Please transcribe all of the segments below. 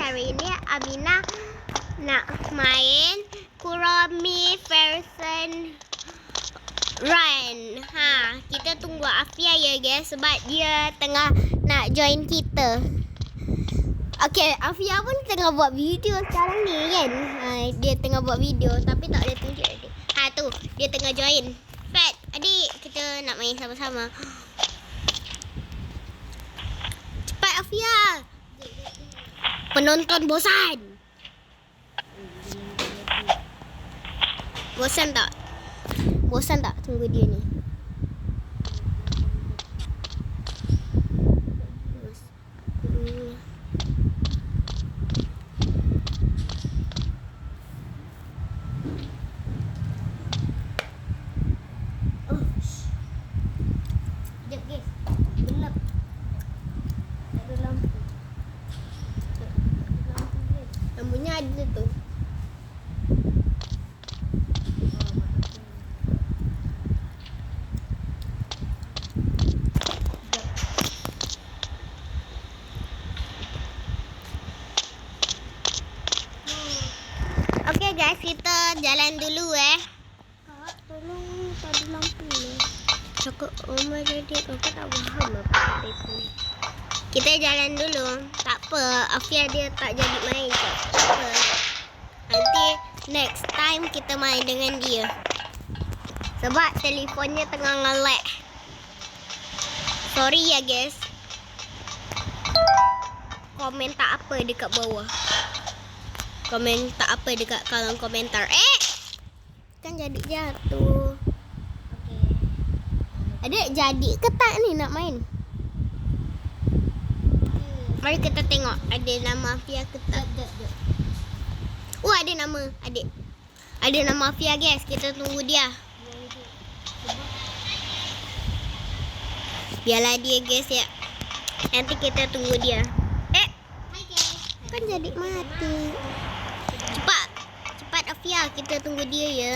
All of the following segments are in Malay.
hari ini Amina nak main Kuromi version Run. Ha, kita tunggu Afia ya guys sebab dia tengah nak join kita. Okay, Afia pun tengah buat video sekarang ni kan. Ha, dia tengah buat video tapi tak boleh tunjuk adik. Ha tu, dia tengah join. Fat, adik kita nak main sama-sama. Cepat Afia. Penonton bosan. Bosan tak? Bosan tak tunggu dia ni? Hmm. Oh, shh. Sekejap, guys. Gelap. Tak ada lampu. Lampunya ada tu. Okay guys, kita jalan dulu eh. Kak, tolong tak ada lampu ni. Cakap my daddy, aku tak faham apa kata itu. Kita jalan dulu. Tak apa, Afia dia tak jadi main. Tak apa. Nanti next time kita main dengan dia. Sebab telefonnya tengah ngelek. Sorry ya guys. Komen tak apa dekat bawah. Komen tak apa dekat kolom komentar. Eh! Kan jadi jatuh. Adik jadi ke tak ni nak main? Mari kita tengok ada nama Afia ke tak. Oh ada nama adik. Ada nama Afia guys. Kita tunggu dia. Biarlah dia guys ya. Nanti kita tunggu dia. Eh. Kan jadi mati. Afia. Kita tunggu dia ya.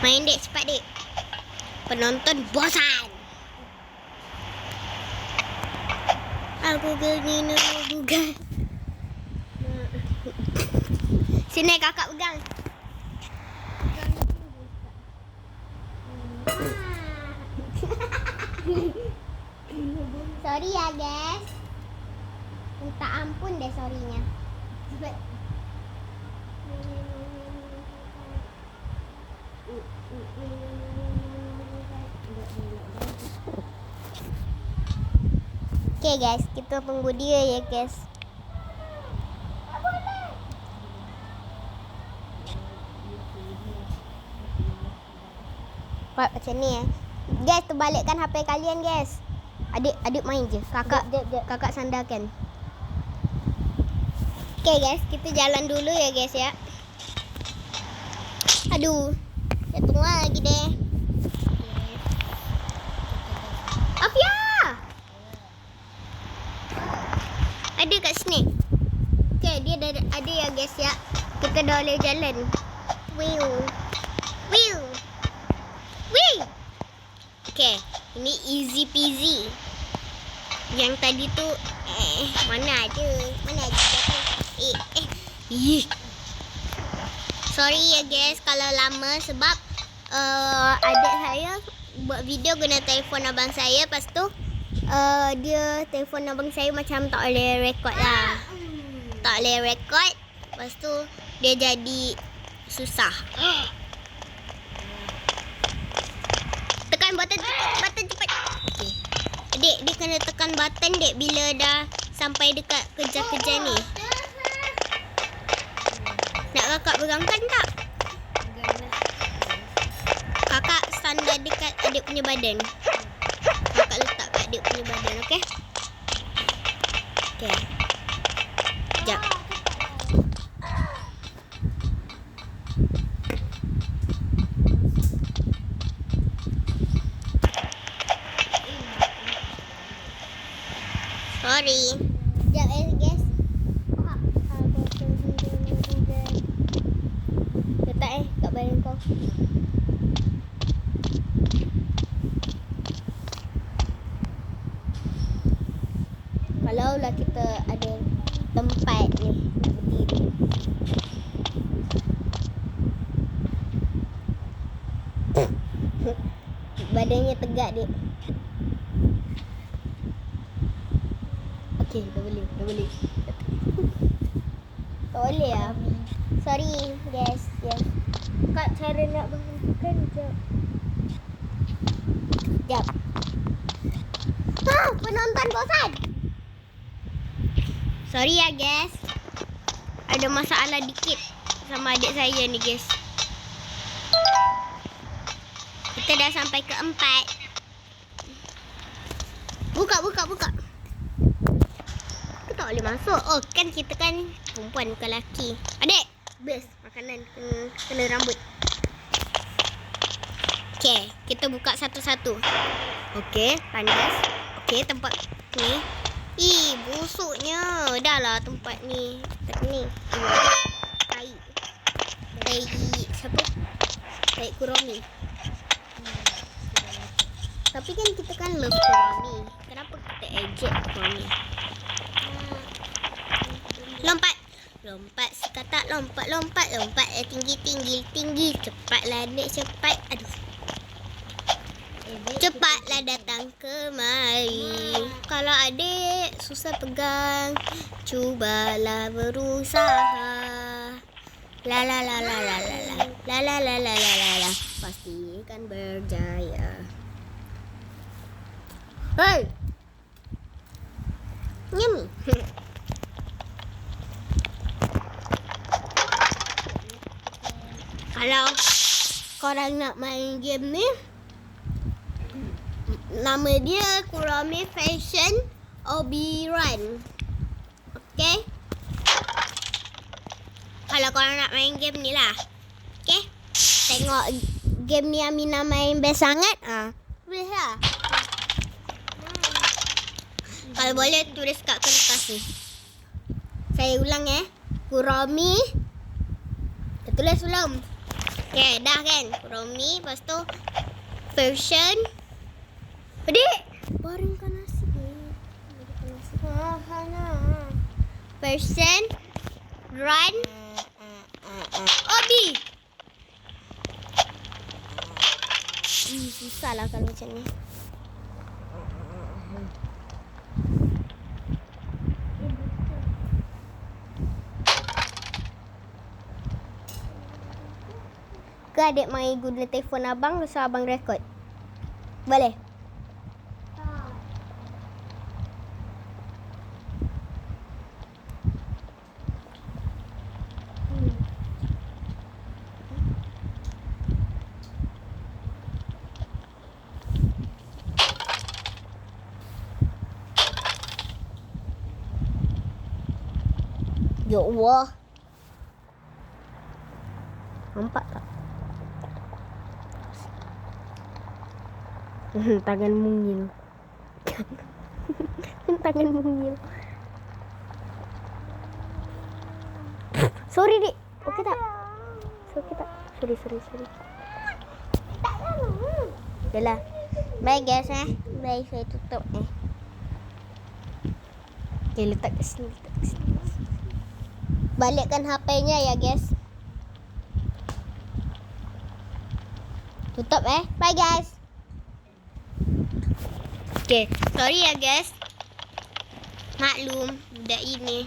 Main dek cepat dek. Penonton bosan. Aku gini Google. Sini kakak pegang. Sorry ya guys. Minta sorrynya. Cepat. Okay guys, kita tunggu dia ya guys. Pak macam ni eh. Guys, terbalikkan HP kalian guys. Adik adik main je. Kakak jap, jap. kakak sandarkan. Okay guys, kita jalan dulu ya guys ya. Aduh. Jatuh lagi deh. Afia! Ada kat sini. Okay, dia dah ada ya guys ya. Kita dah boleh jalan. Wiu. Wiu. Wiu. Okay, ini easy peasy. Yang tadi tu eh mana ada? Mana ada jatuh? Eh eh. Sorry ya guys kalau lama sebab uh, adik saya buat video guna telefon abang saya lepas tu uh, dia telefon abang saya macam tak boleh record lah. Tak boleh record. Lepas tu dia jadi susah. Tekan button cepat, button cepat. Okay. Adik, dia kena tekan button dek bila dah sampai dekat kerja-kerja ni. Nak kakak pegangkan tak? Kakak standar dekat adik punya badan. Kakak letak kat adik punya badan, okey? Okey. Sekejap. Sorry. Sekejap eh, guys. Letak eh kat badan kau. Kalau lah kita ada tempat ni nak berdiri. Dia. Okey, dah boleh, dah boleh. Tak boleh lah. Sorry, guys. Yes. Kak cara nak berhentikan jap. Jap. Ha, penonton bosan. Sorry ya, guys. Ada masalah dikit sama adik saya ni, guys. Kita dah sampai ke empat. Buka, buka, buka. Kita tak boleh masuk. Oh, kan kita kan perempuan bukan lelaki. Adik, best makanan kena, kena rambut. Okay, kita buka satu-satu. Okay, panas. Okay, tempat ni. Ih, busuknya. Dah lah tempat ni. Tempat ni. Tai. Tai. Siapa? Tai Kuromi. Tapi kan kita kan love Kuromi ejek mami. ni. Lompat. Lompat setakat lompat lompat lompat. Eh tinggi tinggi tinggi. Cepatlah naik cepat. Aduh. Cepatlah datang kemari. Kalau adik susah pegang. Cubalah berusaha. La la la la la la la. La la la la la la la. Pasti kan berjaya. Hei Yummy Kalau korang nak main game ni Nama dia Kurame Fashion Obi Run. Okay Kalau korang nak main game ni lah. Okay Tengok game ni Amina main best sangat. Ah, Boleh lah Kalau boleh tulis kat kertas ni. Saya ulang eh. Kurami Dah tulis belum? Okay, dah kan? Kurami, lepas tu Version Adik! Baringkan nasi nasi. Ha, ha, Version Run. Obi! Hmm, susah lah kalau macam ni Ke adik main guna telefon abang tu abang rekod Boleh? Ya Allah. Nampak Tangan mungil. Tangan mungil. Sorry, Dik. Okey tak? Okey tak? Sorry, sorry, sorry. Yalah. Bye guys eh. Bye, saya tutup eh. Okay, letak kat sini, letak kat sini. Balikkan HP-nya ya, guys. Tutup eh. Bye guys. Okay, sorry ya guys. Maklum, budak ini.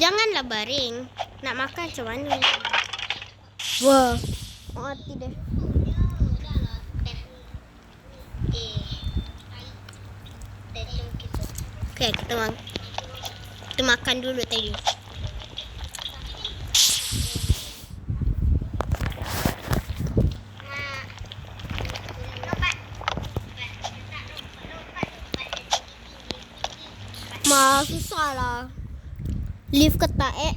Janganlah baring. Nak makan macam mana? Wah, mati deh. Okay, kita makan. Kita makan dulu tadi. Ma, susah lah. Lift ke tak eh?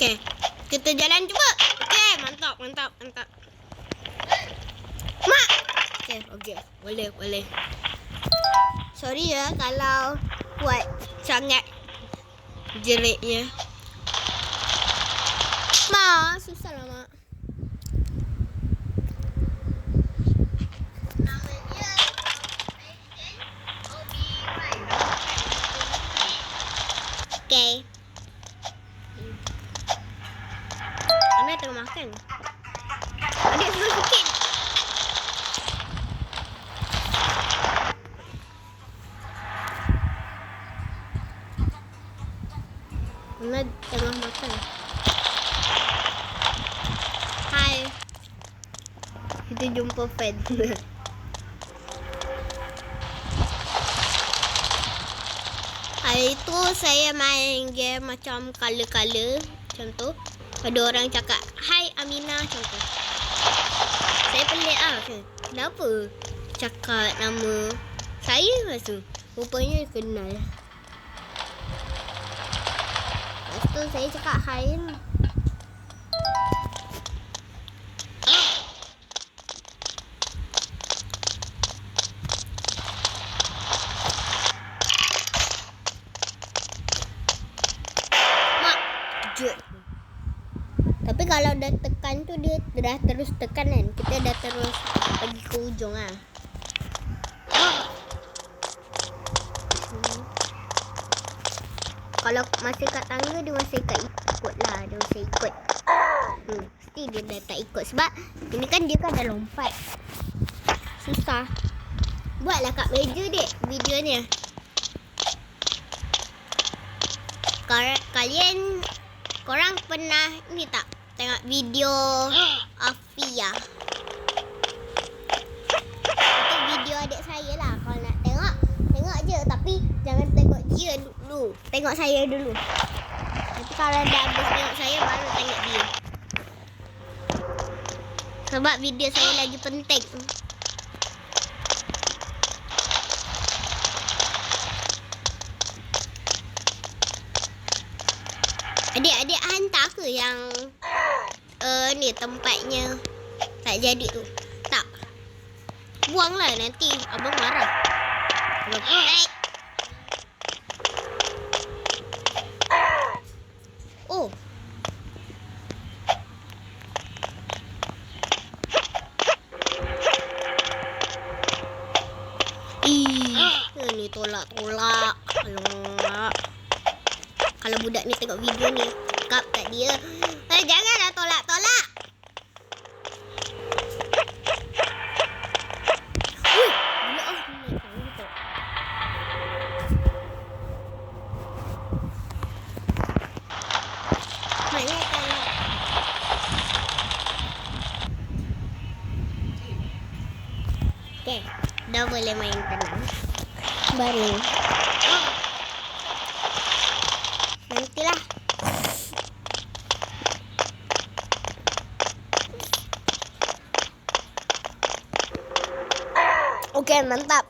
Okay, kita jalan cuba. Okay, mantap, mantap, mantap. Mak. Okay, okay. Boleh, boleh. Sorry ya kalau buat sangat Jeleknya. Ma, susah lah mak. Amir tengah makan. Adik suruh sikit. Amir tengah makan. Hai. Kita jumpa fan. Hari tu saya main game macam color-color macam tu. Ada orang cakap, "Hai Amina" macam tu. Saya pelik ah. Kenapa cakap nama saya lepas tu? Rupanya kenal. Lepas tu saya cakap hai kalau dah tekan tu dia dah terus tekan kan. Kita dah terus pergi ke ujung ah. Hmm. Kalau masih kat tangga dia masih kat ikut lah. Dia masih ikut. Hmm. Mesti dia dah tak ikut. Sebab ini kan dia kan dah lompat. Susah. Buatlah kat meja dek videonya. Kalian korang pernah ni tak tengok video Afia? Itu video adik saya lah. Kalau nak tengok, tengok je. Tapi jangan tengok dia dulu. Tengok saya dulu. Nanti kalau dah habis tengok saya, baru tengok dia. Sebab video saya lagi penting. Adik-adik hantar ke yang uh, ni tempatnya tak jadi tu? Tak. Buanglah nanti abang marah. Abang, eh. Oh. Ih, ni tolak-tolak. Alamak. Kalau budak ni tengok video ni, cakap kat dia, dah boleh main tenang. Baru. Nantilah. Okey, mantap.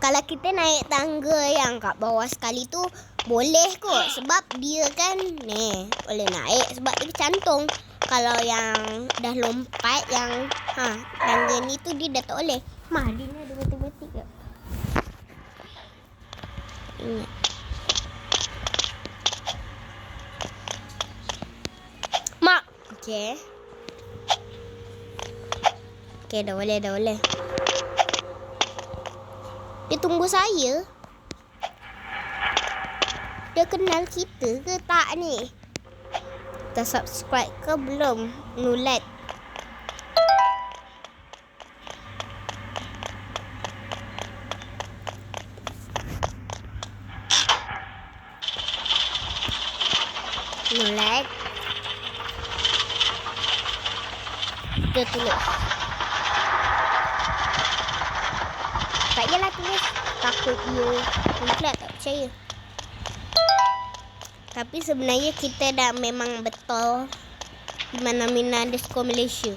Kalau kita naik tangga yang kat bawah sekali tu boleh kot sebab dia kan ni boleh naik sebab dia cantung. Kalau yang dah lompat yang ha tangga ni tu dia dah tak boleh. Mah dia ni ada matematik ke? Ingat. Mak. Okey. Okey, dah boleh, dah boleh. Dia tunggu saya. Dia kenal kita ke tak ni? Dah subscribe ke belum? Nulat. Payahlah tulis. Takut dia Nulat tak percaya. Tapi sebenarnya kita dah memang betul di mana-mana underscore Malaysia.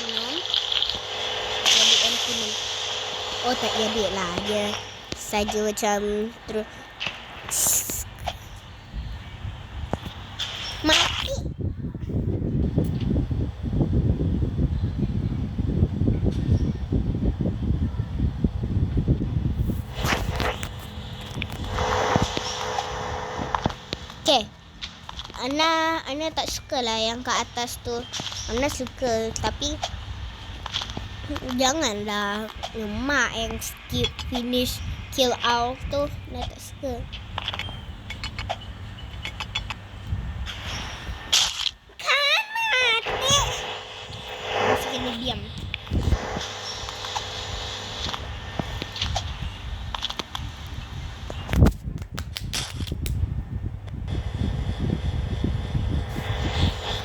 Hmm. Jadi yang kuning. Oh tak jadi lah dia saja macam terus mati. Ana Ana tak suka lah yang kat atas tu. Ana suka tapi janganlah mak yang skip finish kill out tu. Ana tak suka. Kan mati. Masih kena diam.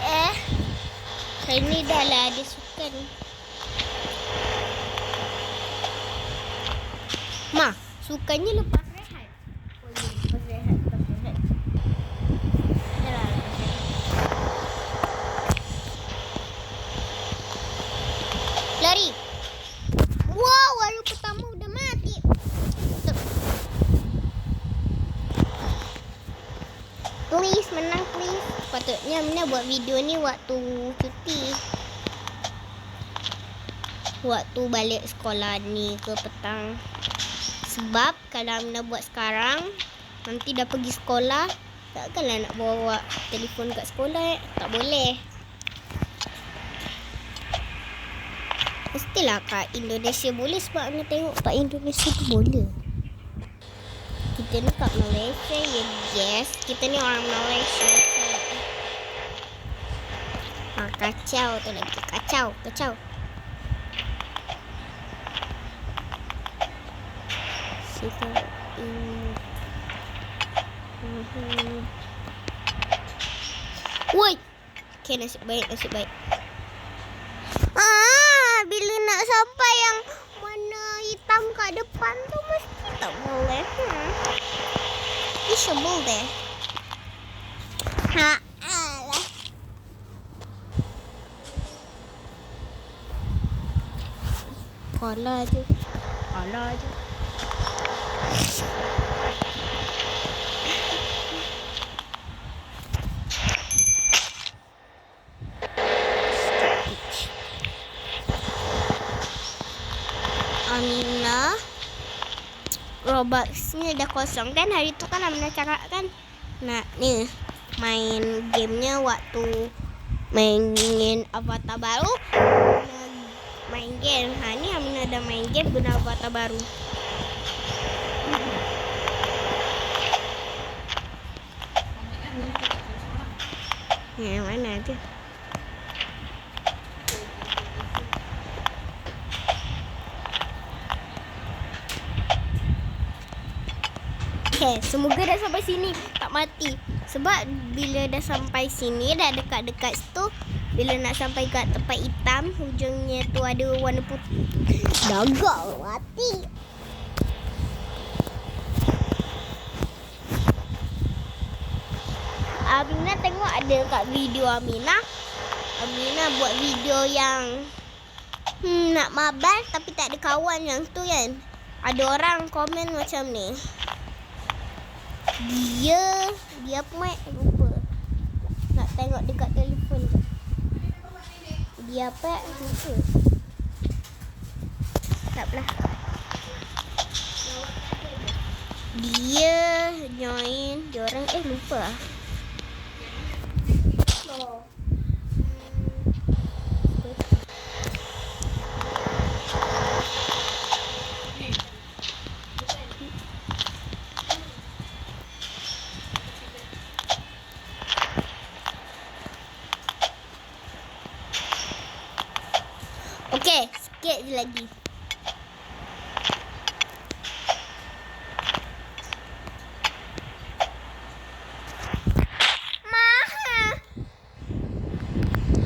Eh, hari ni dah lah ada sukan. Ma, sukannya lepas rehat. Oh, ya, lepas rehat. Lari. Wow, baru pertama udah mati. Please, menang please. Patutnya Mina buat video ni waktu cuti. Waktu balik sekolah ni ke petang. Sebab kalau Mina buat sekarang, nanti dah pergi sekolah, takkanlah nak bawa telefon kat sekolah. eh. Tak boleh. Mestilah kat Indonesia boleh sebab Mina tengok kat Indonesia tu boleh. Kita ni kat Malaysia ya yes. Kita ni orang Malaysia. Ha, kacau tu lagi. Kacau, kacau. Mhm. Woi. Okay, nasib baik, nasib baik. Ah, bila nak sampai yang mana hitam kat depan tu mesti tak boleh. Hmm. Disable deh. Ha, Kalah je. Kalah je. Amina. Roblox-nya dah kosong kan? Hari tu kan Amina cakap kan? Nak ni main gamenya waktu mainin avatar baru. Main game. Ha dah main game guna avatar baru Ya, mana tu? Okay, semoga dah sampai sini tak mati. Sebab bila dah sampai sini dah dekat-dekat situ bila nak sampai kat tempat hitam hujungnya tu ada warna putih. Amina tengok ada kat video Amina. Amina buat video yang hmm, nak mabar tapi tak ada kawan yang tu kan. Ada orang komen macam ni. Dia Dia mat? Lupa Nak tengok dekat telefon Dia apa? Lupa Tak apalah Dia join Dia orang eh lupa lah Okey, sikit je lagi. Mahal.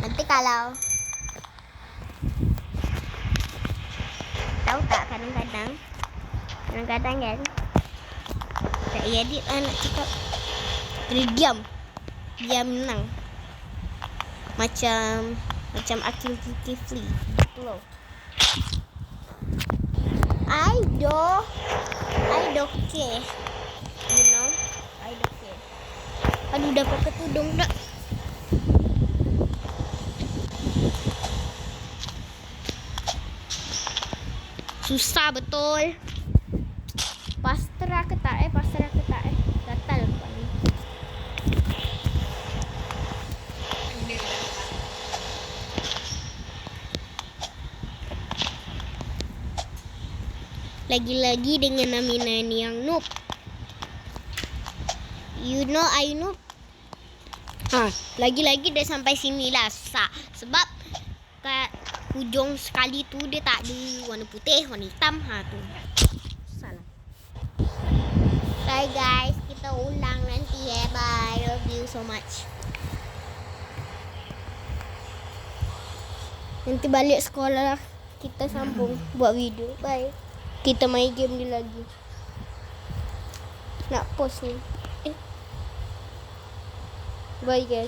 Nanti kalau tahu tak kadang-kadang kadang-kadang kan? Tak edit lah nak cakap. Kena diam. Diam menang. Macam macam Akil Kifli loh I do I don't care. You know I don't care. Aduh dah pakai tudung dah. Susah betul pasrah ke tak eh pasrah ke tak eh. Gatal aku ni lagi-lagi dengan nama yang noob. You know i noob? Ha lagi-lagi dah sampai sini lah sa sebab kat hujung sekali tu dia tak ada warna putih warna hitam. Ha tu. Bye guys. Kita ulang nanti eh. Bye. Love you so much. Nanti balik sekolah kita sambung buat video. Bye. Kita main game ni lagi. Nak post ni. Eh. Bye guys.